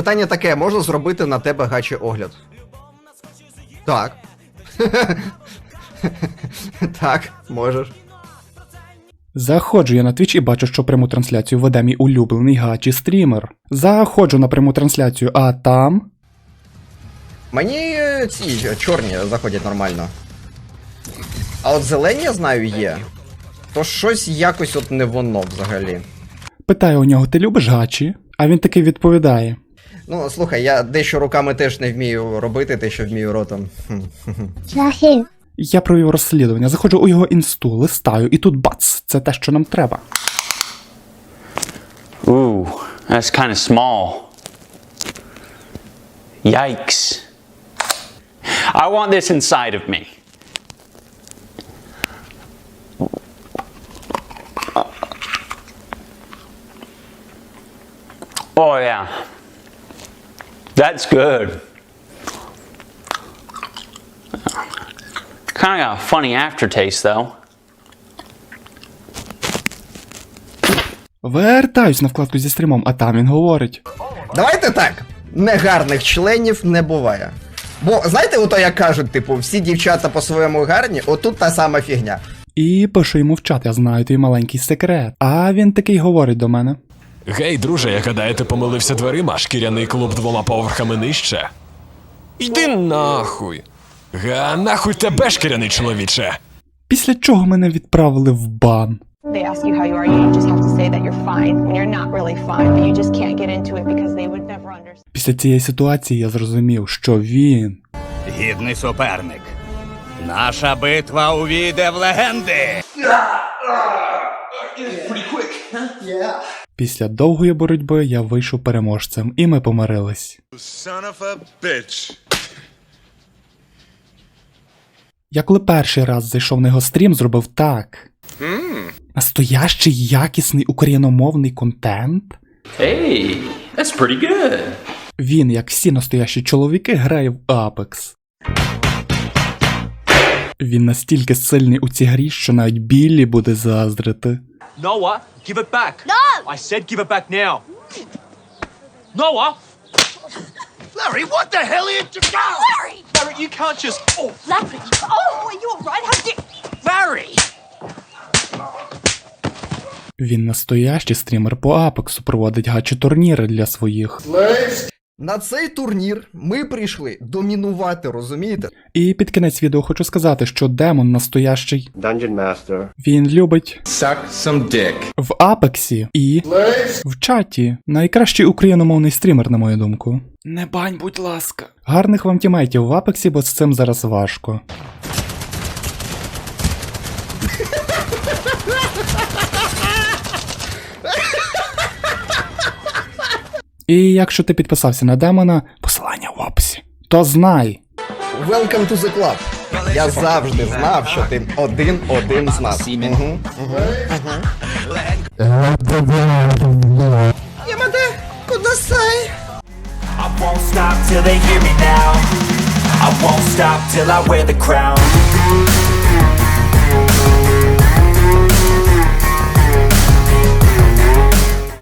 Питання таке: можна зробити на тебе гачі огляд? Так. так, можеш. Заходжу я на Twitch і бачу, що пряму трансляцію веде мій улюблений гачі стрімер. Заходжу на пряму трансляцію, а там. Мені ці чорні заходять нормально. А от зелені, я знаю, є. То щось якось от не воно взагалі. Питаю у нього, ти любиш гачі? А він таки відповідає: Ну, слухай, я дещо руками теж не вмію робити, те, що вмію ротом. Я провів розслідування, заходжу у його інсту, листаю, і тут бац! Це те, що нам треба. Ooh, that's kind of small. Yikes. I want this inside of me. Oh, yeah. That's good. Kind of got a funny aftertaste, though. Вертаюсь на вкладку зі стрімом, а там він говорить. Давайте так. Негарних членів не буває. Бо знаєте, ото як кажуть, типу, всі дівчата по-своєму гарні, отут та сама фігня. І пишу йому в чат, я знаю твій маленький секрет. А він такий говорить до мене. Гей, друже, я гадаю, ти помилився дверима, шкіряний клуб двома поверхами нижче. Йди нахуй. Га, нахуй тебе, шкіряний чоловіче. Після чого мене відправили в бан. They ask you how you are, you just have to say that you're fine when you're not really fine, but you just can't get into it because they would never understand. Після цієї ситуації я зрозумів, що він Гідний суперник. Наша битва увійде в легенди. Після довгої боротьби я вийшов переможцем, і ми помирились. Son of a bitch. Я коли перший раз зайшов на його стрім, зробив так. Настоящий якісний україномовний контент. Hey, that's pretty good. Він, як всі настоящі чоловіки, грає в Apex. Він настільки сильний у цій грі, що навіть Біллі буде заздрити. Noah, give it back. No! I said give it back now. Noah! Larry, what the hell are you doing? Larry, Larry, you can't just. Oh, Larry! Oh, are you alright? How did Larry! Він настоящий стрімер по Апексу, проводить гачі турніри для своїх. На цей турнір ми прийшли домінувати, розумієте? І під кінець відео хочу сказати, що демон настоящий. Dungeon Master. Він любить Suck some dick. в Апексі і в чаті. Найкращий україномовний стрімер, на мою думку. Не бань, будь ласка. Гарних вам тімейтів в Апексі, бо з цим зараз важко. І якщо ти підписався на демона, посилання в описі, то знай. Welcome to the club. Я завжди знав, що ти один-один з нас. Угу. Ямаде, кудасай? I won't stop till they hear me now. I won't stop till I wear the crown.